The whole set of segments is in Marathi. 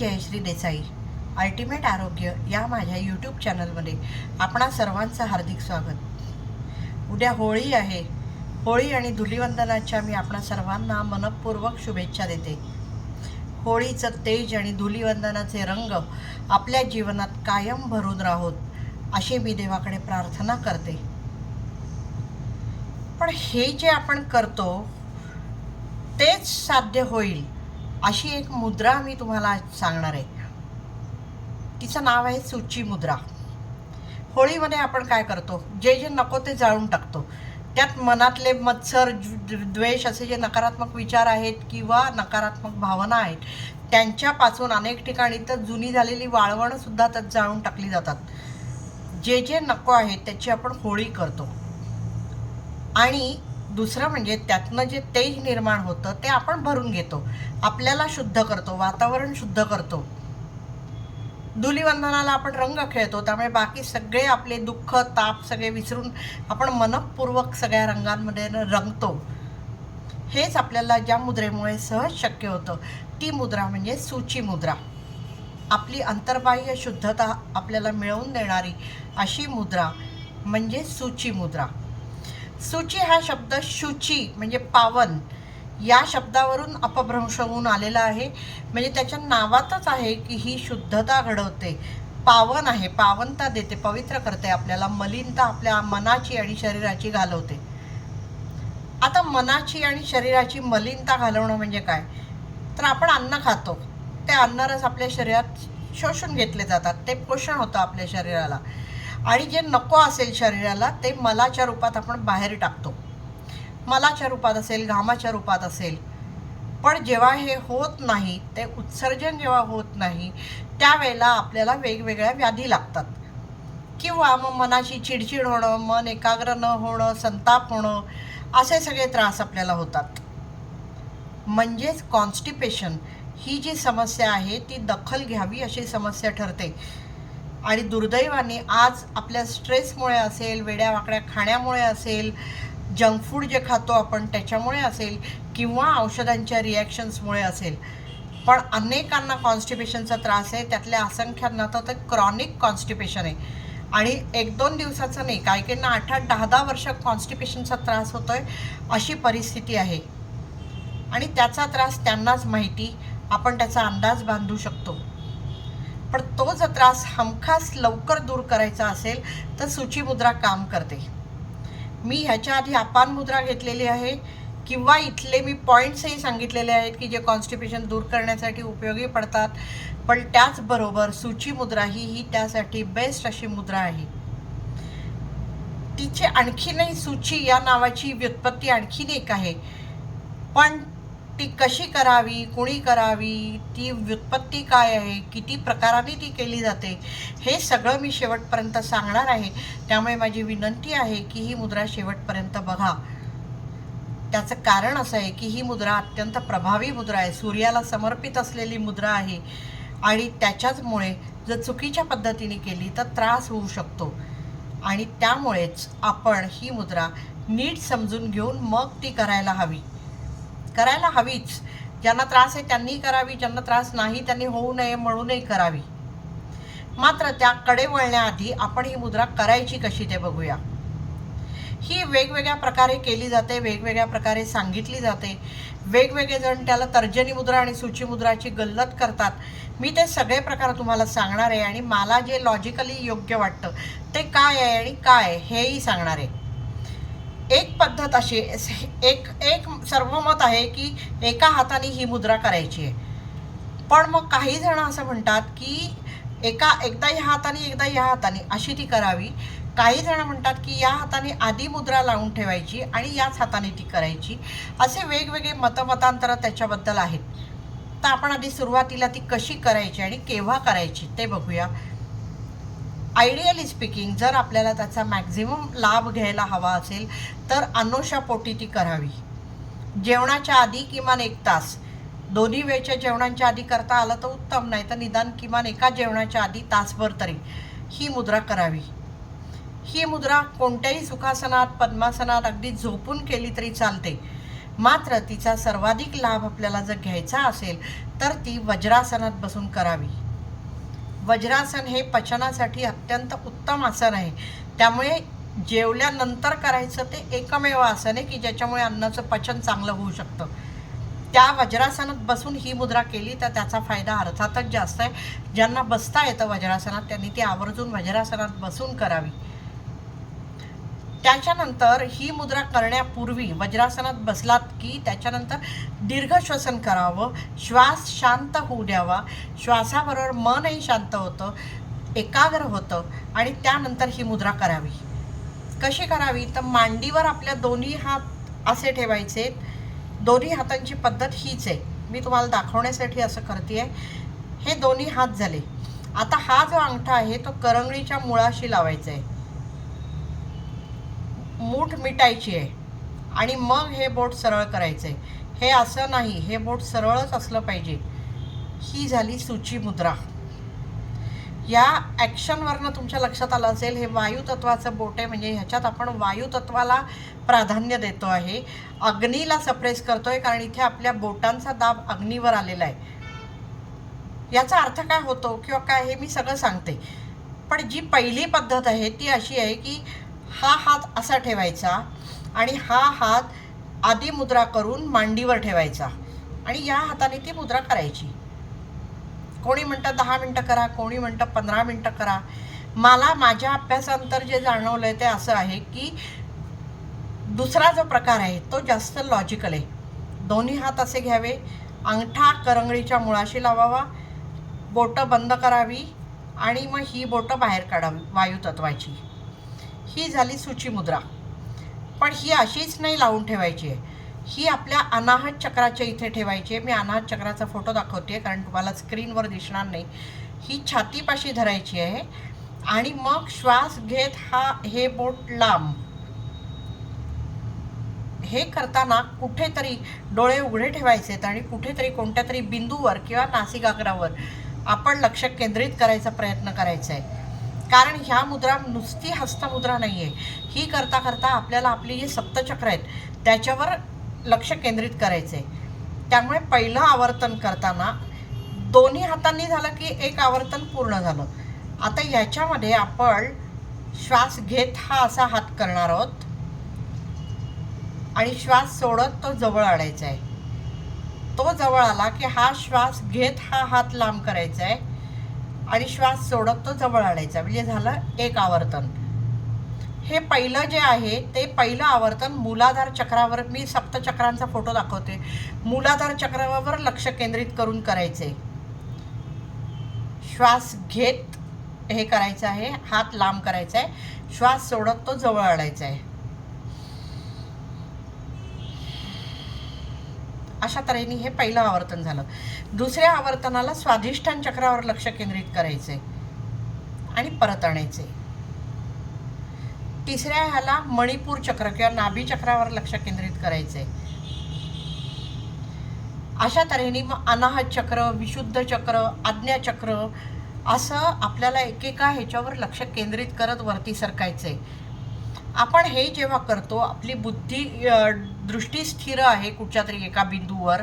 जयश्री देसाई अल्टिमेट आरोग्य या माझ्या यूट्यूब चॅनलमध्ये आपणा सर्वांचं हार्दिक स्वागत. उद्या होळी आहे. होळी आणि धुलीवंदनाच्या मी आपणा सर्वांना मनपूर्वक शुभेच्छा देते. होळीचं तेज आणि धुलीवंदनाचे रंग आपल्या जीवनात कायम भरून राहोत अशी मी देवाकडे प्रार्थना करते. पण हे जे आपण करतो तेच साध्य होईल. अशी एक मुद्रा मी तुम्हाला सांगणार आहे. तिचं नाव आहे सुची मुद्रा. होळीमध्ये आपण काय करतो? जे जे नको ते जाळून टाकतो. त्यात मनातले मत्सर द्वेष असे जे नकारात्मक विचार आहेत किंवा नकारात्मक भावना आहेत त्यांच्यापासून अनेक ठिकाणी तर जुनी झालेली वाळवणंसुद्धा त्यात जाळून टाकली जातात. जे जे नको आहे त्याची आपण होळी करतो. आणि दुसरं म्हणजे त्यातनं जे तेज निर्माण होतं ते आपण भरून घेतो. आपल्याला शुद्ध करतो वातावरण शुद्ध करतो. धुलीवंदनाला आपण रंग खेळतो त्यामुळे बाकी सगळे आपले दुःख ताप सगळे विसरून आपण मनपूर्वक सगळ्या रंगांमध्ये रंगतो. हेच आपल्याला ज्या मुद्रेमुळे सहज शक्य होतं ती मुद्रा म्हणजे सूची मुद्रा. आपली अंतर्बाह्य शुद्धता आपल्याला मिळवून देणारी अशी मुद्रा म्हणजे सूची मुद्रा. सुची हा शब्द शुची म्हणजे पावन या शब्दावरून अपभ्रंश होऊन आलेला आहे. म्हणजे त्याच्या नावातच आहे की ही शुद्धता घडवते. पावन आहे पावनता देते पवित्र करते आपल्याला मलिनता आपल्या मनाची आणि शरीराची घालवते. आता मनाची आणि शरीराची मलिनता घालवणं म्हणजे काय? तर आपण अन्न खातो. ते अन्नरस आपल्या शरीरात शोषून घेतले जातात. ते पोषण होतं आपल्या शरीराला. आणि जे नको असेल शरीराला ते मलाच्या रूपात आपण बाहेर टाकतो. मलाच्या रूपात असेल घामाच्या रूपात असेल. पण जेव्हा हे होत नाही ते उत्सर्जन जेव्हा होत नाही त्यावेळेला आपल्याला वेगवेगळ्या व्याधी लागतात. किंवा मग मनाची चिडचिड होणं मन एकाग्र न होणं संताप होणं असे सगळे त्रास आपल्याला होतात. म्हणजेच कॉन्स्टिपेशन ही जी समस्या आहे ती दखल घ्यावी अशी समस्या ठरते. आणि दुर्दैवाने आज आपल्या स्ट्रेसमुळे असेल वेड्या वाकड्या खाण्यामुळे असेल जंक फूड जे खातो आपण त्याच्यामुळे असेल किंवा औषधांच्या रिॲक्शन्समुळे असेल. पण अनेकांना कॉन्स्टिपेशनचा त्रास आहे त्यातल्या असंख्यांना तर ते क्रॉनिक कॉन्स्टिपेशन आहे. आणि एक दोन दिवसाचं नाही काही काहींना आठ आठ दहा दहा वर्ष कॉन्स्टिपेशनचा त्रास होतो आहे अशी परिस्थिती आहे. आणि त्याचा त्रास त्यांनाच माहिती आपण त्याचा अंदाज बांधू शकतो. पण तो जर त्रास हमखास लवकर दूर करायचा असेल तर सूची मुद्रा काम करते. मी ह्याच्या आधी अपान मुद्रा घेतलेली आहे किंवा इथले मी पॉईंट्सही सांगितलेले आहेत की जे कॉन्स्टिपेशन दूर करण्यासाठी उपयोगी पडतात पण त्याचबरोबर सूची मुद्रा ही ही त्यासाठी बेस्ट अशी मुद्रा आहे. तिची आणखीनही सूची या नावाची व्युत्पत्ती आणखीन एक आहे. पण ती कशी करावी कुणी करावी ती व्युत्पत्ती काय आहे किती प्रकाराने ती केली जाते हे सगळं मी शेवटपर्यंत सांगणार आहे. त्यामुळे माझी विनंती आहे की ही मुद्रा शेवटपर्यंत बघा. त्याचं कारण असं आहे की ही मुद्रा अत्यंत प्रभावी मुद्रा आहे. सूर्याला समर्पित असलेली मुद्रा आहे. आणि त्याच्याचमुळे जर चुकीच्या पद्धतीने केली तर त्रास होऊ शकतो. आणि त्यामुळेच आपण ही मुद्रा नीट समजून घेऊन मग ती करायला हवी. करायला हवीच. ज्यांना त्रास आहे त्यांनी करावी ज्यांना त्रास नाही त्यांनी होऊ नये म्हणूनही करावी. मात्र त्याकडे वळण्याआधी आपण ही मुद्रा करायची कशी ते बघूया. ही वेगवेगळ्या प्रकारे केली जाते वेगवेगळ्या प्रकारे सांगितली जाते. वेगवेगळे जण त्याला तर्जनी मुद्रा आणि सूची मुद्राची गल्लत करतात. मी ते सगळे प्रकार तुम्हाला सांगणार आहे आणि मला जे लॉजिकली योग्य वाटतं ते काय आहे आणि काय हेही सांगणार आहे. एक पद्धत अशी एक एक सर्वमत आहे की एका हाताने ही मुद्रा करायची आहे. पण मग काही जण असं म्हणतात की एका एकदा ह्या हाताने एकदा ह्या हाताने अशी ती करावी. काही जण म्हणतात की या हाताने आधी मुद्रा लावून ठेवायची आणि याच हाताने ती करायची. असे वेगवेगळे मतमतांतर त्याच्याबद्दल आहेत. तर आपण आधी सुरुवातीला ती कशी करायची आणि केव्हा करायची ते बघूया. आयडियली स्पीकिंग जर आपल्याला त्याचा मॅक्झिमम लाभ घ्यायला हवा असेल तर अनुषापोटी ती करावी. जेवणाच्या आधी किमान एक तास. दोन्ही वेळच्या जेवणांच्या आधी करता आलं तर उत्तम नाही तर निदान किमान एका जेवणाच्या आधी तासभर तरी. ही मुद्रा करावी. ही मुद्रा कोणत्याही सुखासनात पद्मासनात अगदी झोपून केली तरी चालते. मात्र तिचा सर्वाधिक लाभ आपल्याला जर घ्यायचा असेल तर ती वज्रासनात बसून करावी. वज्रासन हे पचनासाठी अत्यंत उत्तम आसन आहे. त्यामुळे जेवल्यानंतर करायचं ते एकमेव आसन आहे की ज्याच्यामुळे अन्नाचं पचन चांगलं होऊ शकतं. त्या वज्रासनात बसून ही मुद्रा केली तर त्याचा फायदा अर्थातच जास्त आहे. ज्यांना बसता येतं वज्रासनात त्यांनी ती आवर्जून वज्रासनात बसून करावी. त्याच्यानंतर ही मुद्रा करण्यापूर्वी वज्रासनात बसलात की त्याच्यानंतर दीर्घ श्वसन करावं श्वास शांत होऊ द्यावा श्वासाबरोबर मनही शांत होतं एकाग्र होतं आणि त्यानंतर ही मुद्रा करावी. कशी करावी? तर मांडीवर आपल्या दोन्ही हात असे ठेवायचे. दोन्ही हातांची पद्धत हीच आहे. मी तुम्हाला दाखवण्यासाठी असं करते आहे हे दोन्ही हात झाले. आता हा जो अंगठा आहे तो करंगळीच्या मुळाशी लावायचा आहे. मूठ मिटायची आहे. आणि मग हे बोट सरळ करायचं आहे हे असं नाही हे बोट सरळच असलं पाहिजे. ही झाली सूची मुद्रा. या ॲक्शनवरनं तुमच्या लक्षात आलं असेल हे वायुतत्वाचं बोट आहे. म्हणजे ह्याच्यात आपण वायुतत्वाला प्राधान्य देतो आहे. अग्नीला सप्रेस करतोय कारण इथे आपल्या बोटांचा दाब अग्नीवर आलेला आहे. याचा अर्थ काय होतो किंवा काय हे मी सगळं सांगते. पण जी पहिली पद्धत आहे ती अशी आहे की हा हात असा ठेवायचा आणि हा हात आधी मुद्रा करून मांडीवर ठेवायचा. आणि या हाताने ती मुद्रा करायची. कोणी म्हणतं दहा मिनटं करा कोणी म्हणतं पंधरा मिनटं करा. मला माझ्या अभ्यासानंतर जे जाणवलं आहे ते असं आहे की दुसरा जो प्रकार आहे तो जास्त लॉजिकल आहे. दोन्ही हात असे घ्यावे. अंगठा करंगळीच्या मुळाशी लावावा. बोटं बंद करावी आणि मग ही बोटं बाहेर काढावी वायुतत्वाची. ही झाली सूची मुद्रा. पण ही अशीच नाही लावून ठेवायची आहे. ही आपल्या अनाहत चक्राच्या इथे ठेवायची आहे. मी अनाहत चक्राचा फोटो दाखवते कारण तुम्हाला स्क्रीनवर दिसणार नाही. ही छातीपाशी धरायची आहे. आणि मग श्वास घेत हा हे बोट लांब. हे करताना कुठेतरी डोळे उघडे ठेवायचे आहेत आणि कुठेतरी कोणत्या तरी बिंदूवर किंवा नासिकाग्रावर आपण लक्ष केंद्रित करायचा प्रयत्न करायचा आहे. कारण ह्या मुद्रा नुसती हस्तमुद्रा नाही आहे ही करता करता आपल्याला आपली जी सप्तचक्र आहेत त्याच्यावर लक्ष केंद्रित करायचं आहे त्यामुळे पहिलं आवर्तन करताना दोन्ही हातांनी झालं की एक आवर्तन पूर्ण झालं. आता याच्यामध्ये आपण श्वास घेत हा असा हात करणार आहोत. आणि श्वास सोडत तो जवळ आणायचा आहे तो जवळ आला की हा श्वास घेत हा हात लांब करायचा आहे आणि श्वास सोडत तो जवळ आणायचा. म्हणजे झालं एक आवर्तन. हे पहिलं जे आहे ते पहिलं आवर्तन मूलाधार चक्रावर मी सप्तचक्रांचा फोटो दाखवते. मूलाधार चक्रावर लक्ष केंद्रित करून करायचे. श्वास घेत हे करायचं आहे हात लांब करायचा आहे. श्वास सोडत तो जवळ आणायचा आहे. अशा तऱ्हेने हे पहिलं आवर्तन झालं. दुसऱ्या आवर्तनाला स्वाधिष्ठान चक्रावर लक्ष केंद्रित करायचे आणि परत आणायचे. तिसऱ्या ह्याला मणिपूर चक्र किंवा नाभी चक्रावर लक्ष केंद्रित करायचे. अशा तऱ्हेने मग अनाहत चक्र विशुद्ध चक्र आज्ञाचक्र असं आपल्याला एकेका ह्याच्यावर लक्ष केंद्रित करत वरती सरकायचे. आपण हे जेव्हा करतो आपली बुद्धी दृष्टी स्थिर आहे कुठच्या तरी एका बिंदूवर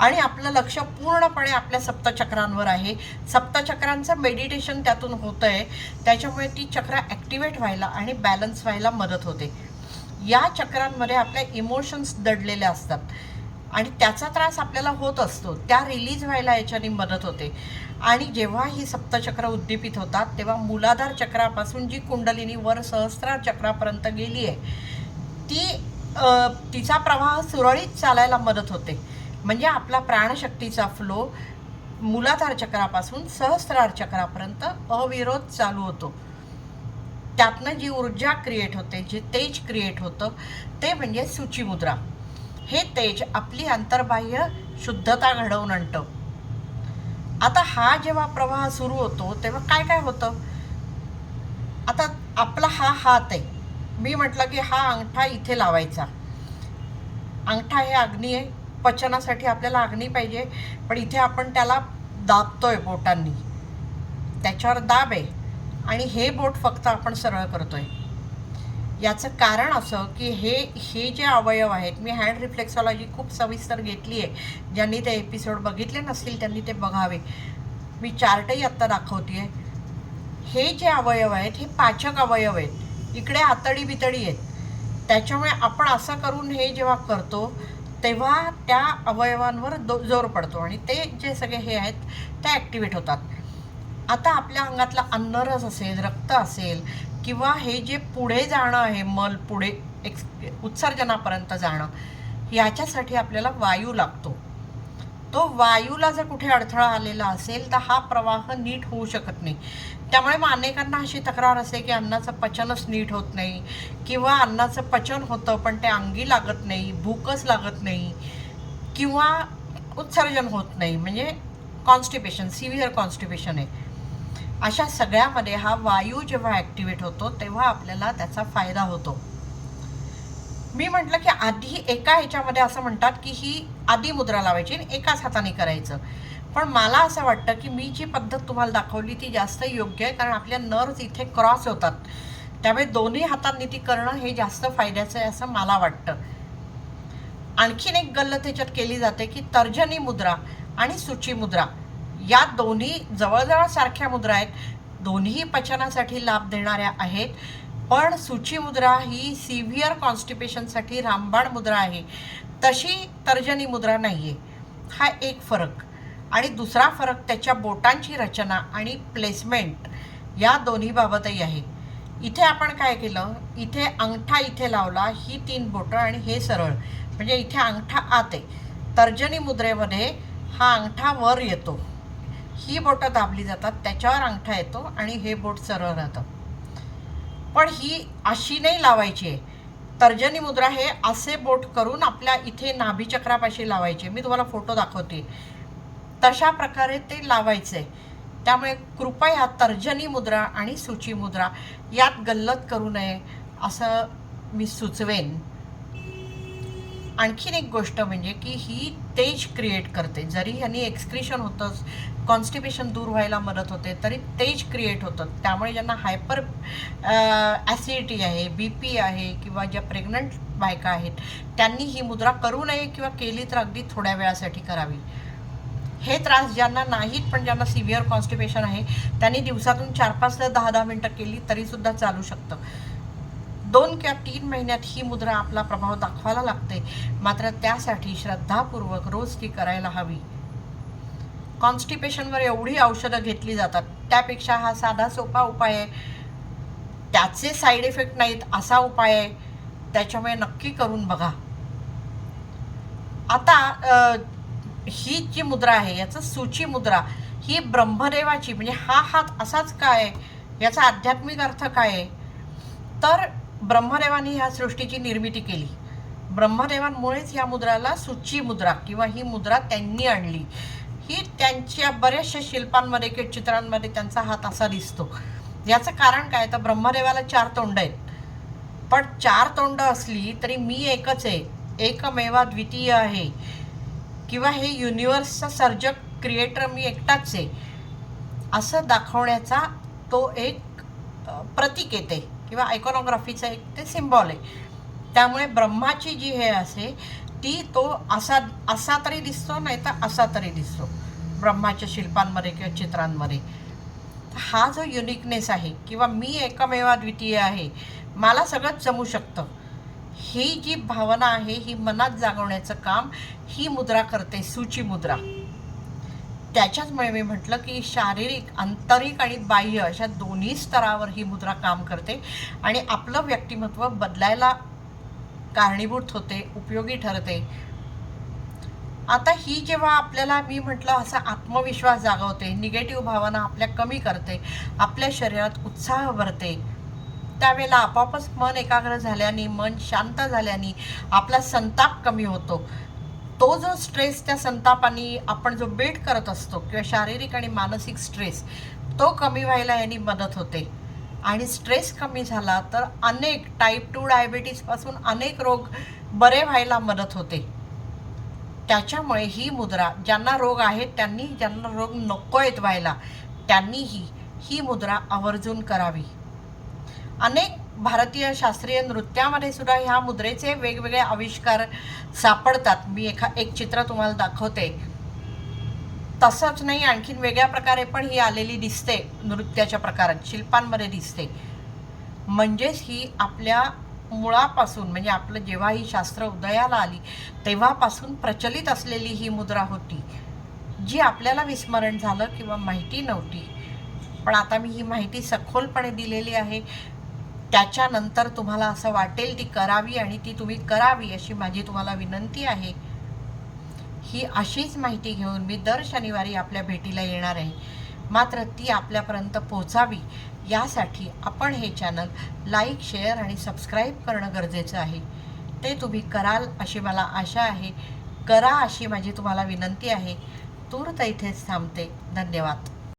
आणि आपलं लक्ष पूर्णपणे आपल्या सप्तचक्रांवर आहे. सप्तचक्रांचं मेडिटेशन त्यातून होतं आहे त्याच्यामुळे ती चक्र ॲक्टिवेट व्हायला आणि बॅलन्स व्हायला मदत होते. या चक्रांमध्ये आपल्या इमोशन्स दडलेल्या असतात. आणि त्याचा त्रास आपल्याला होत असतो. त्या रिलीज व्हायला याच्याने मदत होते. आणि जेव्हा ही सप्तचक्र उद्दीपित होतात तेव्हा मुलाधार चक्रापासून जी कुंडलिनी वर सहस्रार चक्रापर्यंत गेली आहे ती तिचा प्रवाह सुरळीत चालायला मदत होते. म्हणजे आपला प्राणशक्तीचा फ्लो मुलाधार चक्रापासून सहस्रार चक्रापर्यंत अविरोध चालू होतो. त्यातनं जी ऊर्जा क्रिएट होते जे तेज क्रिएट होतं ते म्हणजे सूचीमुद्रा. हे तेज आपली अंतर्बाह्य शुद्धता घडवून आणतं. आता हा जेव्हा प्रवाह सुरू होतो तेव्हा काय काय होतं? आता आपला हा हात आहे. मी म्हटलं की हा अंगठा इथे लावायचा. अंगठा हे अग्नी आहे. पचनासाठी आपल्याला अग्नी पाहिजे पण इथे आपण त्याला दाबतोय बोटांनी. त्याच्यावर दाब आहे. आणि हे बोट फक्त आपण सरळ करतोय. याचं कारण असं की हे हे जे अवयव आहेत मी हँड रिफ्लेक्सॉलॉजी खूप सविस्तर घेतली आहे. ज्यांनी ते एपिसोड बघितले नसतील त्यांनी ते बघावे. मी चार्टही आत्ता दाखवते आहे हे जे अवयव आहेत हे पाचक अवयव आहेत. इकडे आतडी बितडी आहेत. त्याच्यामुळे आपण असं करून हे जेव्हा करतो तेव्हा त्या अवयवांवर दो जोर पडतो. आणि ते जे सगळे हे आहेत ते ॲक्टिवेट होतात. आता आपल्या अंगातला अन्नरस असेल रक्त असेल किंवा हे जे पुढे जाणं आहे मल पुढे एक्स उत्सर्जनापर्यंत जाणं याच्यासाठी आपल्याला वायू लागतो. तो वायूला जर कुठे अडथळा आलेला असेल तर हा प्रवाह नीट होऊ शकत नाही. त्यामुळे मग अनेकांना अशी तक्रार असते की अन्नाचं पचनच नीट होत नाही किंवा अन्नाचं पचन होतं पण ते अंगी लागत नाही भूकच लागत नाही किंवा उत्सर्जन होत नाही. म्हणजे कॉन्स्टिपेशन सिव्हिअर कॉन्स्टिपेशन आहे. अशा सगळ्यामध्ये हा वायू जेव्हा ॲक्टिवेट होतो तेव्हा आपल्याला त्याचा फायदा होतो. मी म्हटलं की आधी एका ह्याच्यामध्ये असं म्हणतात की ही आधी मुद्रा लावायची आणि एकाच हाताने करायचं. पण मला असं वाटतं की मी जी पद्धत तुम्हाला दाखवली ती जास्त योग्य आहे कारण आपल्या नर्व्ज इथे क्रॉस होतात. त्यामुळे दोन्ही हातांनी ती करणं हे जास्त फायद्याचं आहे असं मला वाटतं. आणखीन एक गल्लत त्याच्यात केली जाते की तर्जनी मुद्रा आणि सूची मुद्रा. या दोन्ही जवळजवळ सारख्या मुद्रा आहेत. दोन्ही पचनासाठी लाभ देणाऱ्या आहेत. पण सूची मुद्रा ही सिव्हिअर कॉन्स्टिपेशनसाठी रामबाण मुद्रा आहे. तशी तर्जनी मुद्रा नाही आहे हा एक फरक. आणि दुसरा फरक त्याच्या बोटांची रचना आणि प्लेसमेंट या दोन्ही बाबतही आहे. इथे आपण काय केलं? इथे अंगठा इथे लावला. ही तीन बोटं आणि हे सरळ. म्हणजे इथे अंगठा आत आहे. तर्जनी मुद्रेमध्ये हा अंगठा वर येतो. ही बोटं दाबली जातात त्याच्यावर अंगठा येतो आणि हे बोट सरळ राहतं. पण ही अशी नाही लावायची आहे. तर्जनी मुद्रा हे असे बोट करून आपल्या इथे नाभीचक्रापाशी लावायचे. मी तुम्हाला फोटो दाखवते. तशा प्रकारे ते लावायचे. त्यामुळे कृपया तर्जनी मुद्रा आणि सूची मुद्रा यात गल्लत करू नये असं मी सुचवेन. आणखीन एक गोष्ट म्हणजे की ही तेज क्रिएट करते. जरी ह्यांनी एक्सक्रिशन होतंच कॉन्स्टिपेशन दूर व्हायला मदत होते तरी तेज क्रिएट होतं. त्यामुळे ज्यांना हायपर ॲसिडिटी आहे बी पी आहे किंवा ज्या प्रेग्नंट बायका आहेत त्यांनी ही मुद्रा करू नये किंवा केली तर अगदी थोड्या वेळासाठी करावी. हे त्रास ज्यांना नाहीत पण ज्यांना सिव्हिअर कॉन्स्टिपेशन आहे त्यांनी दिवसातून चार पाच ते दहा दहा मिनटं केली तरीसुद्धा चालू शकतं. दोन किंवा तीन महिन्यात ही मुद्रा आपला प्रभाव दाखवायला लागते. मात्र त्यासाठी श्रद्धापूर्वक रोज ती करायला हवी. कॉन्स्टिपेशनवर एवढी औषधं घेतली जातात. त्यापेक्षा हा साधा सोपा उपाय आहे. त्याचे साईड इफेक्ट नाहीत असा उपाय आहे. त्याच्यामुळे नक्की करून बघा. आता ही जी मुद्रा आहे याचं सूची मुद्रा ही ब्रह्मदेवाची म्हणजे हा हात असाच काय याचा आध्यात्मिक अर्थ काय आहे? तर ब्रह्मदेवाने ह्या सृष्टीची निर्मिती केली. ब्रह्मदेवांमुळेच ह्या मुद्राला सूची मुद्रा किंवा ही मुद्रा त्यांनी आणली. ही त्यांच्या बऱ्याचशा शिल्पांमध्ये किंवा चित्रांमध्ये त्यांचा हात असा दिसतो. याचं कारण काय? तर ब्रह्मदेवाला चार तोंड आहेत. पण चार तोंड असली तरी मी एकच आहे. एकमेवा द्वितीय आहे. किंवा हे युनिवर्सचा सर्जक क्रिएटर मी एकटाच आहे. असं दाखवण्याचा तो एक प्रतीक येते. किंवा आयकॉनोग्राफीचं एक ते सिम्बॉल आहे. त्यामुळे ब्रह्माची जी हे असे ती तो असा असा तरी दिसतो नाही तर असा तरी दिसतो. ब्रह्माच्या शिल्पांमध्ये किंवा चित्रांमध्ये. हा जो युनिकनेस आहे किंवा मी एकमेवा द्वितीय आहे मला सगळंच जमू शकतं. ही जी भावना आहे ही मनात जागवण्याचं काम ही मुद्रा करते सूची मुद्रा. त्याच्याचमुळे मी म्हटलं की शारीरिक आंतरिक आणि बाह्य अशा दोन्ही स्तरावर ही मुद्रा काम करते. आणि आपलं व्यक्तिमत्व बदलायला कारणीभूत होते उपयोगी ठरते. आता ही जेव्हा आपल्याला मी म्हटलं असा आत्मविश्वास जागवते निगेटिव्ह भावना आपल्या कमी करते आपल्या शरीरात उत्साह भरते त्यावेळेला आपापच मन एकाग्र झाल्याने मन शांत झाल्याने आपला संताप कमी होतो. तो जो स्ट्रेस त्या संतापाने आपण जो बेट करत असतो किंवा शारीरिक आणि मानसिक स्ट्रेस तो कमी व्हायला यांनी मदत होते. आणि स्ट्रेस कमी झाला तर अनेक टाईप टू डायबिटीजपासून अनेक रोग बरे व्हायला मदत होते. त्याच्यामुळे ही मुद्रा ज्यांना रोग आहेत त्यांनी ज्यांना रोग नको आहेत व्हायला त्यांनीही ही मुद्रा आवर्जून करावी. अनेक भारतीय शास्त्रीय नृत्यामध्ये सुद्धा ह्या मुद्रेचे वेगवेगळे आविष्कार सापडतात. मी एखा एक चित्र तुम्हाला दाखवते. तसंच नाही आणखीन वेगळ्या प्रकारे पण ही आलेली दिसते नृत्याच्या प्रकारात शिल्पांमध्ये दिसते. म्हणजेच ही आपल्या मुळापासून म्हणजे आपलं जेव्हा ही शास्त्र उदयाला आली तेव्हापासून प्रचलित असलेली ही मुद्रा होती जी आपल्याला विस्मरण झालं किंवा माहिती नव्हती. पण आता मी ही माहिती सखोलपणे दिलेली आहे. त्याच्यानंतर तुम्हाला असं वाटेल ती करावी आणि ती तुम्ही करावी अशी माझी तुम्हाला विनंती आहे. ही अशीच माहिती घेऊन मी दर शनिवारी आपल्या भेटीला येणार आहे. मात्र ती आपल्यापर्यंत पोहोचावी यासाठी आपण हे चॅनल लाईक शेअर आणि सबस्क्राईब करणं गरजेचं आहे. ते तुम्ही कराल अशी मला आशा आहे. करा अशी माझी तुम्हाला विनंती आहे. तूर्त इथेच थांबते. धन्यवाद.